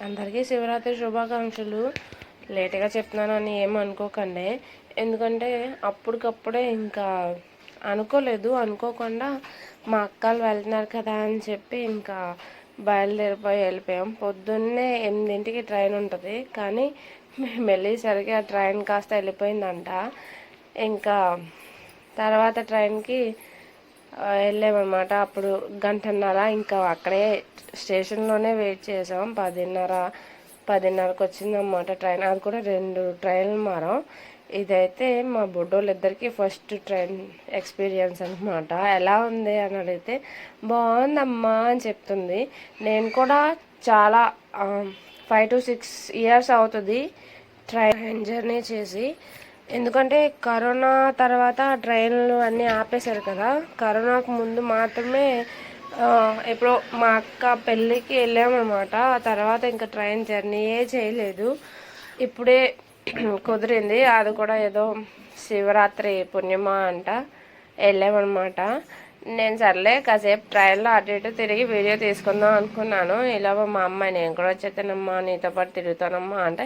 అందరికీ శివరాత్రి శుభాకాంక్షలు. లేట్గా చెప్తున్నానని ఏమనుకోకండి ఎందుకంటే అప్పటికప్పుడే ఇంకా అనుకోలేదు. అనుకోకుండా మా అక్కలు వెళ్తున్నారు కదా అని చెప్పి ఇంకా బయలుదేరిపోయి వెళ్ళిపోయాం. పొద్దున్నే ఎనిమిదింటికి ట్రైన్ ఉంటుంది. కానీ మేము వెళ్ళేసరికి ఆ ట్రైన్ కాస్త వెళ్ళిపోయిందంట. ఇంకా తర్వాత ట్రైన్కి వెళ్ళామన్నమాట. అప్పుడు గంటన్నర ఇంకా అక్కడే స్టేషన్లోనే వెయిట్ చేసాం. పదిన్నర పదిన్నరకు వచ్చిందన్నమాట ట్రైన్. అది కూడా రెండు ట్రైన్లు మారాం. ఇదైతే మా బుడ్డోళ్ళిద్దరికి ఫస్ట్ ట్రైన్ ఎక్స్పీరియన్స్ అనమాట ఎలా ఉంది అని అడిగితే బాగుందమ్మా అని చెప్తుంది. నేను కూడా చాలా ఫైవ్ టు సిక్స్ ఇయర్స్ అవుతుంది ట్రైన్ జర్నీ చేసి. ఎందుకంటే కరోనా తర్వాత ట్రైన్లు అన్నీ ఆపేశారు కదా. కరోనాకు ముందు మాత్రమే ఎప్పుడో మా అక్క పెళ్ళికి వెళ్ళామన్నమాట. ఆ తర్వాత ఇంకా ట్రైన్ జర్నీయే చేయలేదు. ఇప్పుడే కుదిరింది. అది కూడా ఏదో శివరాత్రి పుణ్యమా అంట వెళ్ళామన్నమాట. నేను సర్లే కాసేపు ట్రైన్లో అటు ఇటు తిరిగి వీడియో తీసుకుందాం అనుకున్నాను. ఇలా మా అమ్మాయి నేను కూడా వచ్చేస్తానమ్మా నీతో పాటు తిరుగుతానమ్మా అంటే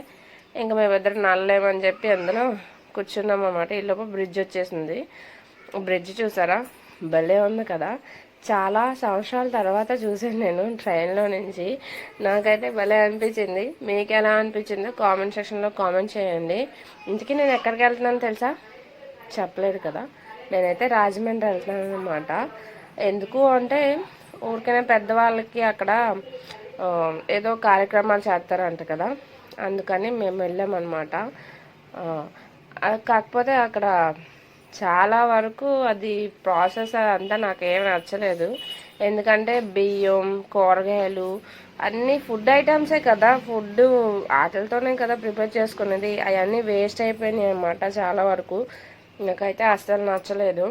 ఇంకా మేమిద్దరు నల్లలేమని చెప్పి అందులో కూర్చున్నాం అన్నమాట. ఈ బ్రిడ్జ్ వచ్చేసింది. బ్రిడ్జ్ చూసారా? భలే ఉంది కదా. చాలా సంవత్సరాల తర్వాత చూసాను నేను ట్రైన్లో నుంచి. నాకైతే భలే అనిపించింది. మీకు ఎలా అనిపించిందో కామెంట్ సెక్షన్లో కామెంట్ చేయండి. ఇంతకీ నేను ఎక్కడికి వెళ్తున్నాను తెలుసా? చెప్పలేదు కదా. నేనైతే రాజమండ్రి వెళ్తున్నాను అనమాట ఎందుకు అంటే ఊరికైనా పెద్దవాళ్ళకి అక్కడ ఏదో కార్యక్రమాలు చేస్తారంట కదా. అందుకని మేము వెళ్ళామన్నమాట. కాకపోతే అక్కడ చాలా వరకు అది ప్రాసెస్ అంతా నాకు ఏం నచ్చలేదు. ఎందుకంటే బియ్యం కూరగాయలు అన్నీ ఫుడ్ ఐటమ్సే కదా. ఫుడ్ ఆటలతోనే కదా ప్రిపేర్ చేసుకునేది. అవన్నీ వేస్ట్ అయిపోయినాయి అన్నమాట చాలా వరకు. నాకైతే అస్సలు నచ్చలేదు.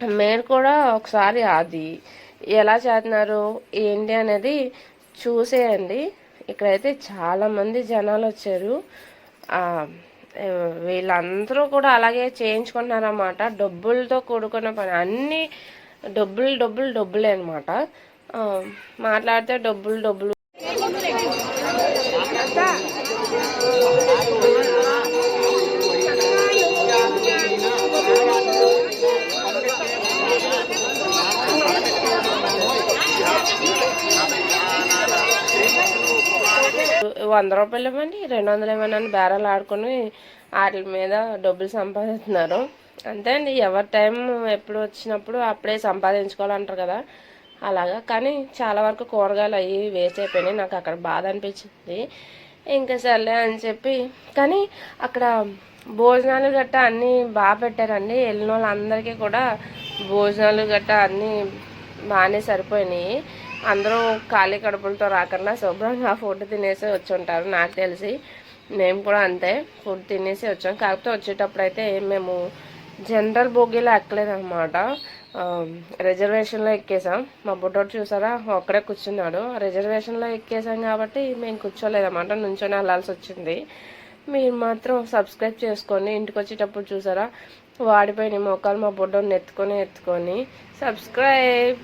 మీరు కూడా ఒకసారి అది ఎలా చేస్తున్నారు ఏంటి అనేది చూసేయండి. ఇక్కడైతే చాలామంది జనాలు వచ్చారు. వీళ్ళందరూ కూడా అలాగే చేయించుకుంటున్నారన్నమాట డబ్బులతో కూడుకున్న పని. అన్ని డబ్బులు డబ్బులు డబ్బులే అనమాట మాట్లాడితే డబ్బులు డబ్బులు వంద రూపాయలు ఇవ్వండి రెండు వందలు ఇవ్వండి అని బేరాలు ఆడుకొని వాటి మీద డబ్బులు సంపాదిస్తున్నారు. అంతే అండి ఎవరి టైం ఎప్పుడు వచ్చినప్పుడు అప్పుడే సంపాదించుకోవాలంటారు కదా. అలాగా కానీ చాలా వరకు కూరగాయలు అవి వేస్ట్ అయిపోయినాయి. నాకు అక్కడ బాధ అనిపించింది. ఇంకా సర్లే అని చెప్పి కానీ అక్కడ భోజనాలు గట్టా అన్నీ బాగా పెట్టారండి. వెళ్ళిన వాళ్ళందరికీ కూడా భోజనాలు గట్టా అన్నీ బాగానే సరిపోయినాయి. అందరూ ఖాళీ కడుపులతో రాకుండా శుభ్రంగా ఫుడ్ తినేసి వచ్చి ఉంటారు నాకు తెలిసి. మేము కూడా అంతే ఫుడ్ తినేసి వచ్చాం. కాకపోతే వచ్చేటప్పుడు అయితే మేము జనరల్ బోగీలో ఎక్కలేదన్నమాట. రిజర్వేషన్లో ఎక్కేసాం. మా బుడ్డోడు చూసారా? ఒక్కడే కూర్చున్నాడు. రిజర్వేషన్లో ఎక్కేసాం కాబట్టి మేము కూర్చోలేదన్నమాట. నుంచొని వెళ్ళాల్సి వచ్చింది. మీరు మాత్రం సబ్స్క్రైబ్ చేసుకొని ఇంటికి వచ్చేటప్పుడు చూసారా? వాడిపోయిన మొక్కలు మా బుడ్డోని ఎత్తుకొని ఎత్తుకొని. సబ్స్క్రైబ్